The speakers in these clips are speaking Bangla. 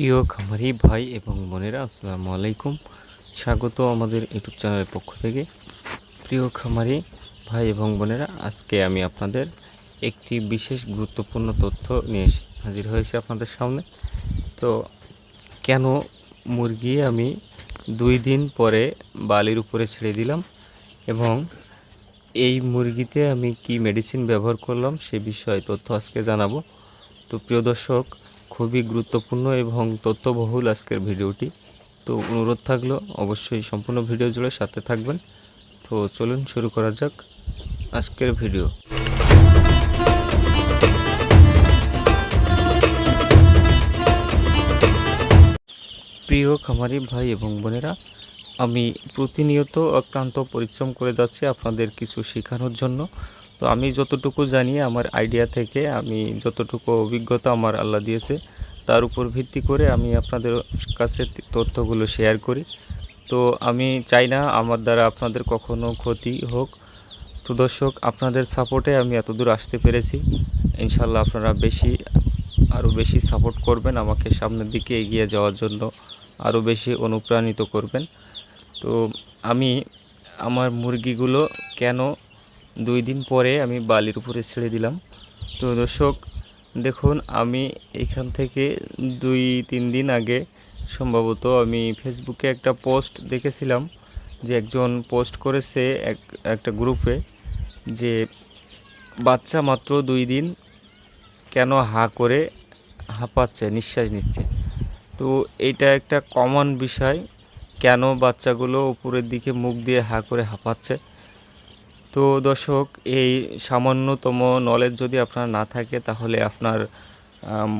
প্রিয় খামারি ভাই এবং বোনেরা, আসসালামু আলাইকুম। স্বাগত আমাদের ইউটিউব চ্যানেলের পক্ষ থেকে। প্রিয় খামারি ভাই এবং বোনেরা, আজকে আমি আপনাদের একটি বিশেষ গুরুত্বপূর্ণ তথ্য নিয়ে এসে হাজির হয়েছি আপনাদের সামনে। তো কেন মুরগি আমি দুই দিন পরে বালির উপরে ছেড়ে দিলাম এবং এই মুরগিতে আমি কি মেডিসিন ব্যবহার করলাম সে বিষয়ে তথ্য আজকে জানাব। তো প্রিয় দর্শক খুবই গুরুত্বপূর্ণ এবং তথ্যবহুল আজকের ভিডিওটি। তো অনুরোধ থাকল, অবশ্যই সম্পূর্ণ ভিডিও জুড়ে সাথে থাকবেন। তো চলুন শুরু করা যাক আজকের ভিডিও। প্রিয় খামারি ভাই এবং বোনেরা, আমি প্রতিনিয়ত অক্লান্ত পরিশ্রম করে যাচ্ছি আপনাদের কিছু শেখানোর জন্য। তো আমি যতটুকু জানি আমার আইডিয়া থেকে, আমি যতটুকু অভিজ্ঞতা আমার আল্লাহ দিয়েছে, তার উপর ভিত্তি করে আমি আপনাদের কাছে তথ্যগুলো শেয়ার করি। তো আমি চাই না আমার দ্বারা আপনাদের কখনো ক্ষতি হোক। তো দর্শক, আপনাদের সাপোর্টে আমি এতদূর আসতে পেরেছি। ইনশাল্লাহ আপনারা বেশি, আরও বেশি সাপোর্ট করবেন, আমাকে সামনের দিকে এগিয়ে যাওয়ার জন্য আরও বেশি অনুপ্রাণিত করবেন। তো আমি আমার মুরগিগুলো কেন দুই দিন পরে আমি বালির উপরে ছেড়ে দিলাম। তো দর্শক, দেখুন, আমি এখান থেকে দুই, তিন দিন আগে সম্ভবত আমি ফেসবুকে একটা পোস্ট দেখেছিলাম যে একজন পোস্ট করেছে এক, একটা গ্রুপে যে বাচ্চা মাত্র দুই দিন কেন হা করে হাঁপাচ্ছে, নিঃশ্বাস নিচ্ছে। তো এটা একটা কমন বিষয়, কেন বাচ্চাগুলো উপরের দিকে মুখ দিয়ে হা করে হাঁপাচ্ছে। তো দর্শক, এই সামান্যতম নলেজ যদি আপনার না থাকে, তাহলে আপনার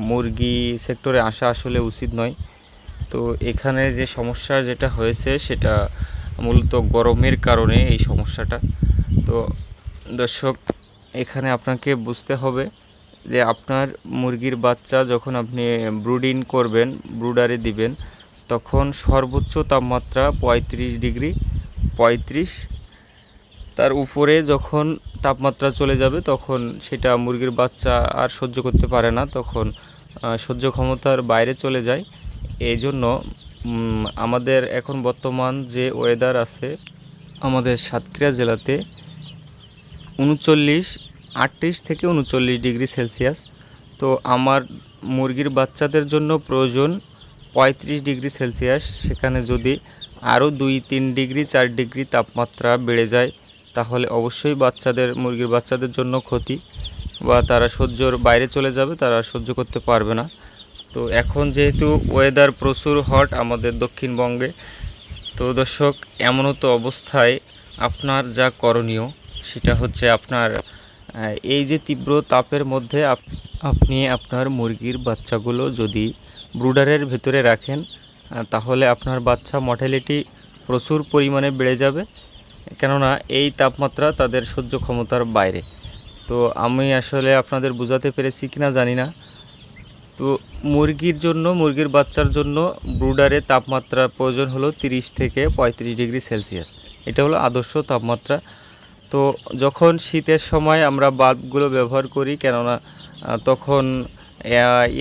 মুরগি সেক্টরে আসা আসলে উচিত নয়। তো এখানে যে সমস্যা যেটা হয়েছে, সেটা মূলত গরমের কারণে এই সমস্যাটা। তো দর্শক, এখানে আপনাকে বুঝতে হবে যে আপনার মুরগির বাচ্চা যখন আপনি ব্রুডিং করবেন ব্রুডারে দিবেন, তখন সর্বোচ্চ তাপমাত্রা পঁয়ত্রিশ ডিগ্রি, পঁয়ত্রিশ তার উপরে যখন তাপমাত্রা চলে যাবে, তখন সেটা মুরগির বাচ্চা আর সহ্য করতে পারে না। তখন সহ্য ক্ষমতার বাইরে চলে যায়। এই জন্য আমাদের এখন বর্তমান যে ওয়েদার আছে, আমাদের সাতক্ষীরা জেলাতে উনচল্লিশ, আটত্রিশ থেকে উনচল্লিশ ডিগ্রি সেলসিয়াস। তো আমার মুরগির বাচ্চাদের জন্য প্রয়োজন পঁয়ত্রিশ ডিগ্রি সেলসিয়াস। সেখানে যদি আরও দুই, তিন ডিগ্রি, চার ডিগ্রি তাপমাত্রা বেড়ে যায় তাহলে অবশ্যই বাচ্চাদের, মুরগির বাচ্চাদের জন্য ক্ষতি বা তারা সহ্যর বাইরে চলে যাবে, তারা সহ্য করতে পারবে না। তো এখন যেহেতু ওয়েদার প্রচুর হট আমাদের দক্ষিণবঙ্গে, তো দর্শক এমনও তো অবস্থায় আপনার যা করণীয়, সেটা হচ্ছে আপনার এই যে তীব্র তাপের মধ্যে আপ- আপনি আপনার মুরগির বাচ্চাগুলো যদি ব্রুডারের ভেতরে রাখেন তাহলে আপনার বাচ্চা মর্টালিটি প্রচুর পরিমাণে বেড়ে যাবে। কেননা এই তাপমাত্রা তাদের সহ্য ক্ষমতার বাইরে। তো আমি আসলে আপনাদের বোঝাতে পেরেছি কিনা জানি না। তো মুরগির জন্য, মুরগির বাচ্চার জন্য ব্রুডারে তাপমাত্রার প্রয়োজন হলো তিরিশ থেকে পঁয়ত্রিশ ডিগ্রি সেলসিয়াস। এটা হলো আদর্শ তাপমাত্রা। তো যখন শীতের সময় আমরা বাল্বগুলো ব্যবহার করি, কেননা তখন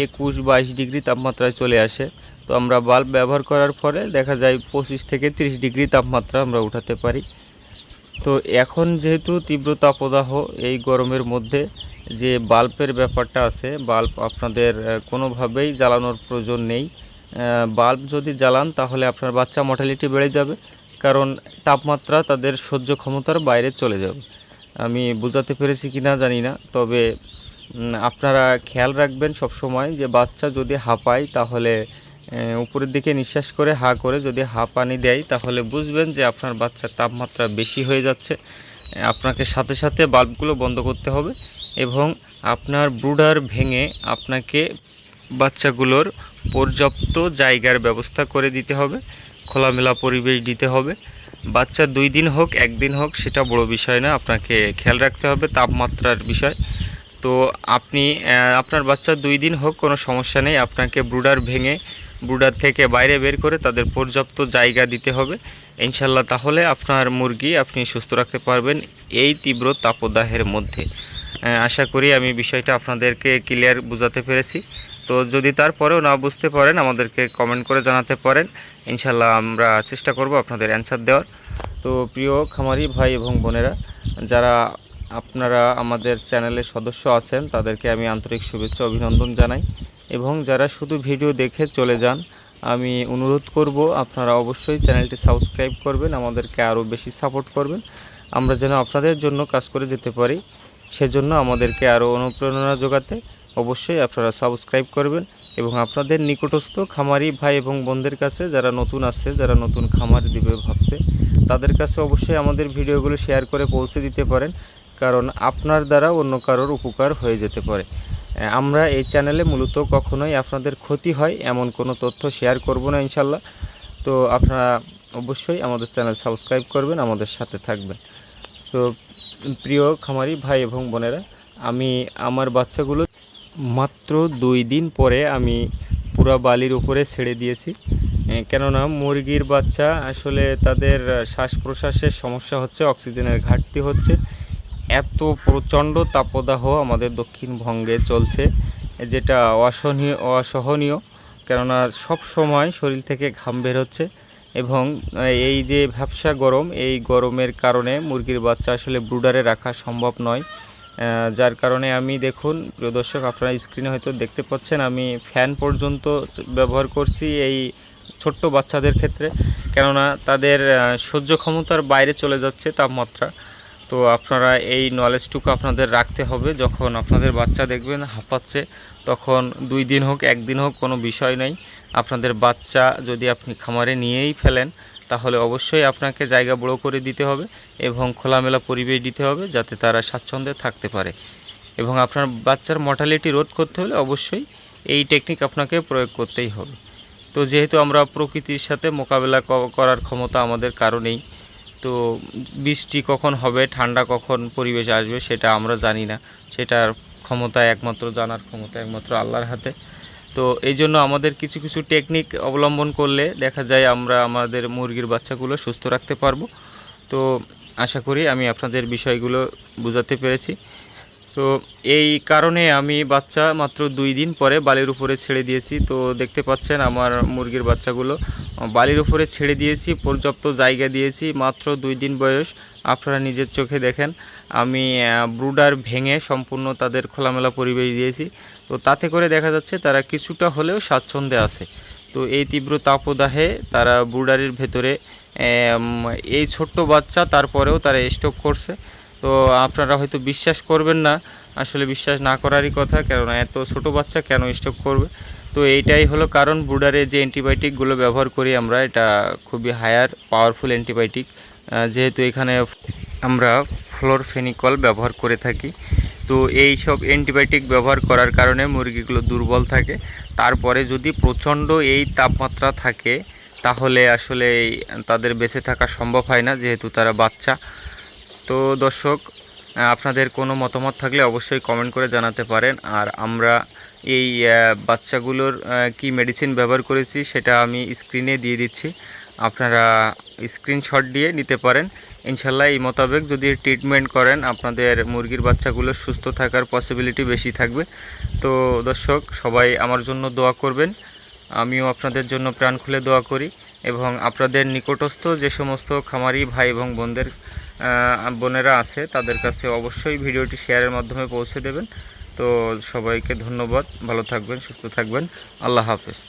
একুশ বাইশ ডিগ্রি তাপমাত্রায় চলে আসে। তো আমরা বাল্ব ব্যবহার করার পরে দেখা যায় পঁচিশ থেকে তিরিশ ডিগ্রি তাপমাত্রা আমরা উঠাতে পারি। তো এখন যেহেতু তীব্র তাপদাহ এই গরমের মধ্যে, যে বাল্বের ব্যাপারটা আছে, বাল্ব আপনাদের কোনোভাবেই জ্বালানোর প্রয়োজন নেই। বাল্ব যদি জ্বালান, তাহলে আপনার বাচ্চা মর্টালিটি বেড়ে যাবে, কারণ তাপমাত্রা তাদের সহ্য ক্ষমতার বাইরে চলে যাবে। আমি বোঝাতে পেরেছি কি না জানি না, তবে আপনারা খেয়াল রাখবেন সব সময় যে বাচ্চা যদি হাঁপায়, তাহলে উপরের দিকে নিঃশ্বাস করে হা করে যদি হা পানি দেয়, তাহলে বুঝবেন যে আপনার বাচ্চার তাপমাত্রা বেশি হয়ে যাচ্ছে। আপনাকে সাথে সাথে বাল্বগুলো বন্ধ করতে হবে এবং আপনার ব্রুডার ভেঙে আপনাকে বাচ্চাগুলোর পর্যাপ্ত জায়গার ব্যবস্থা করে দিতে হবে, খোলামেলা পরিবেশ দিতে হবে। বাচ্চা দুই দিন হোক একদিন হোক, সেটা বড় বিষয় না, আপনাকে খেয়াল রাখতে হবে তাপমাত্রার বিষয়। তো আপনি আপনার বাচ্চা দুই দিন হোক, কোনো সমস্যা নেই, আপনাকে ব্রুডার ভেঙে ব্রুডার থেকে বাইরে বের করে তাদের পর্যাপ্ত জায়গা দিতে হবে। ইনশাল্লাহ তাহলে আপনার মুরগি আপনি সুস্থ রাখতে পারবেন এই তীব্র তাপদাহের মধ্যে। আশা করি আমি বিষয়টা আপনাদেরকে ক্লিয়ার বোঝাতে পেরেছি। তো যদি তারপরেও না বুঝতে পারেন, আমাদেরকে কমেন্ট করে জানাতে পারেন। ইনশাল্লাহ আমরা চেষ্টা করব আপনাদের অ্যান্সার দেওয়ার। তো প্রিয় খামারি ভাই এবং বোনেরা, যারা আপনারা আমাদের চ্যানেলের সদস্য আছেন, তাদেরকে আমি আন্তরিক শুভেচ্ছা, অভিনন্দন জানাই। এবং যারা শুধু ভিডিও দেখে চলে যান, আমি অনুরোধ করব আপনারা অবশ্যই চ্যানেলটি সাবস্ক্রাইব করবেন, আমাদেরকে আরও বেশি সাপোর্ট করবেন। আমরা যেন আপনাদের জন্য কাজ করে যেতে পারি, সেজন্য আমাদেরকে আরও অনুপ্রেরণা যোগাতে অবশ্যই আপনারা সাবস্ক্রাইব করবেন এবং আপনাদের নিকটস্থ খামারি ভাই এবং বোনদের কাছে যারা নতুন আছে, যারা নতুন খামার দিবে ভাবছে, তাদের কাছে অবশ্যই আমাদের ভিডিওগুলো শেয়ার করে পৌঁছে দিতে পারেন, কারণ আপনার দ্বারা অন্য কারোর উপকার হয়ে যেতে পারে। আমরা এই চ্যানেলে মূলত কখনোই আপনাদের ক্ষতি হয় এমন কোনো তথ্য শেয়ার করব না ইনশাল্লাহ। তো আপনারা অবশ্যই আমাদের চ্যানেল সাবস্ক্রাইব করবেন, আমাদের সাথে থাকবেন। তো প্রিয় খামারি ভাই এবং বোনেরা, আমি আমার বাচ্চাগুলো মাত্র দুই দিন পরে আমি পুরা বালির উপরে ছেড়ে দিয়েছি। কেননা মুরগির বাচ্চা আসলে তাদের শ্বাস প্রশ্বাসের সমস্যা হচ্ছে, অক্সিজেনের ঘাটতি হচ্ছে। এত প্রচণ্ড তাপদাহ আমাদের দক্ষিণবঙ্গে চলছে, যেটা অসহনীয় অসহনীয়, কেননা সব সময় শরীর থেকে ঘাম বের হচ্ছে এবং এই যে ভ্যাবসা গরম, এই গরমের কারণে মুরগির বাচ্চা আসলে ব্রুডারে রাখা সম্ভব নয়। যার কারণে আমি দেখুন, প্রিয় দর্শক, আপনারা স্ক্রিনে হয়তো দেখতে পাচ্ছেন, আমি ফ্যান পর্যন্ত ব্যবহার করছি এই ছোট্ট বাচ্চাদের ক্ষেত্রে, কেননা তাদের সহ্য ক্ষমতার বাইরে চলে যাচ্ছে তাপমাত্রা। তো আপনারা এই নলেজটুকু আপনাদের রাখতে হবে। যখন আপনাদের বাচ্চা দেখবেন, হাঁপাচ্ছে, তখন দুই দিন হোক একদিন হোক, কোনো বিষয় নেই। আপনাদের বাচ্চা যদি আপনি খামারে নিয়েই ফেলেন, তাহলে অবশ্যই আপনাকে জায়গা বড় করে দিতে হবে এবং খোলামেলা পরিবেশ দিতে হবে যাতে তারা স্বাচ্ছন্দ্যে থাকতে পারে। এবং আপনার বাচ্চার মর্টালিটি রোধ করতে হলে অবশ্যই এই টেকনিক আপনাকে প্রয়োগ করতেই হবে। তো যেহেতু আমরা প্রকৃতির সাথে মোকাবেলা করার ক্ষমতা আমাদের কারণেই তো বৃষ্টি কখন হবে, ঠান্ডা কখন পরিবেশ আসবে সেটা আমরা জানি না। সেটার ক্ষমতা একমাত্র, জানার ক্ষমতা একমাত্র আল্লাহর হাতে। তো এই জন্য আমাদের কিছু কিছু টেকনিক অবলম্বন করলে দেখা যায় আমরা আমাদের মুরগির বাচ্চাগুলো সুস্থ রাখতে পারব। তো আশা করি আমি আপনাদের বিষয়গুলো বোঝাতে পেরেছি। তো এই কারণে আমি বাচ্চা মাত্র দুই দিন পরে বালির উপরে ছেড়ে দিয়েছি। তো দেখতে পাচ্ছেন আমার মুরগির বাচ্চাগুলো। বালির উপরে ছেড়ে দিয়েছি, পর্যাপ্ত জায়গা দিয়েছি, মাত্র দুই দিন বয়স। আপনারা নিজের চোখে দেখেন, আমি ব্রুডার ভেঙে সম্পূর্ণ তাদের খোলামেলা পরিবেশ দিয়েছি। তো তাতে করে দেখা যাচ্ছে তারা কিছুটা হলেও স্বাচ্ছন্দ্যে আছে। তো এই তীব্র তাপদাহে তারা ব্রুডারের ভেতরে এই ছোট্ট বাচ্চা তারপরেও তারা স্টক করছে। তো আপনারা হয়তো বিশ্বাস করবেন না, আসলে বিশ্বাস না করারই কথা, কেননা এত ছোট বাচ্চা কেন স্টক করবে? তো এইটাই হলো কারণ, বুডারে যে অ্যান্টিবায়োটিকগুলো ব্যবহার করি আমরা, এটা খুবই হায়ার পাওয়ারফুল অ্যান্টিবায়োটিক যেহেতু এখানে আমরা ফ্লোরফেনিকল ব্যবহার করে থাকি। তো এই সব অ্যান্টিবায়োটিক ব্যবহার করার কারণে মুরগিগুলো দুর্বল থাকে। তারপরে যদি প্রচণ্ড এই তাপমাত্রা থাকে, তাহলে আসলে তাদের বেঁচে থাকা সম্ভব হয় না, যেহেতু তারা বাচ্চা। তো দর্শক আপনাদের কোনো মতামত থাকলে অবশ্যই কমেন্ট করে জানাতে পারেন। আর আমরা এই বাচ্চাগুলোর কি মেডিসিন ব্যবহার করেছি সেটা আমি স্ক্রিনে দিয়ে দিচ্ছি। আপনারা স্ক্রিনশট দিয়ে নিতে পারেন। ইনশাল্লাহ এই মোতাবেক যদি ট্রিটমেন্ট করেন, আপনাদের মুরগির বাচ্চাগুলো সুস্থ থাকার পসিবিলিটি বেশি থাকবে। তো দর্শক, সবাই আমার জন্য দোয়া করবেন। আমিও আপনাদের জন্য প্রাণ খুলে দোয়া করি। এবং আপনাদের নিকটস্থ যে সমস্ত খামারি ভাই এবং বোনদের বোনেরা আছে, তাদের কাছে অবশ্যই ভিডিওটি শেয়ারের মাধ্যমে পৌঁছে দেবেন। তো সবাইকে ধন্যবাদ, ভালো থাকবেন, সুস্থ থাকবেন। আল্লাহ হাফেজ।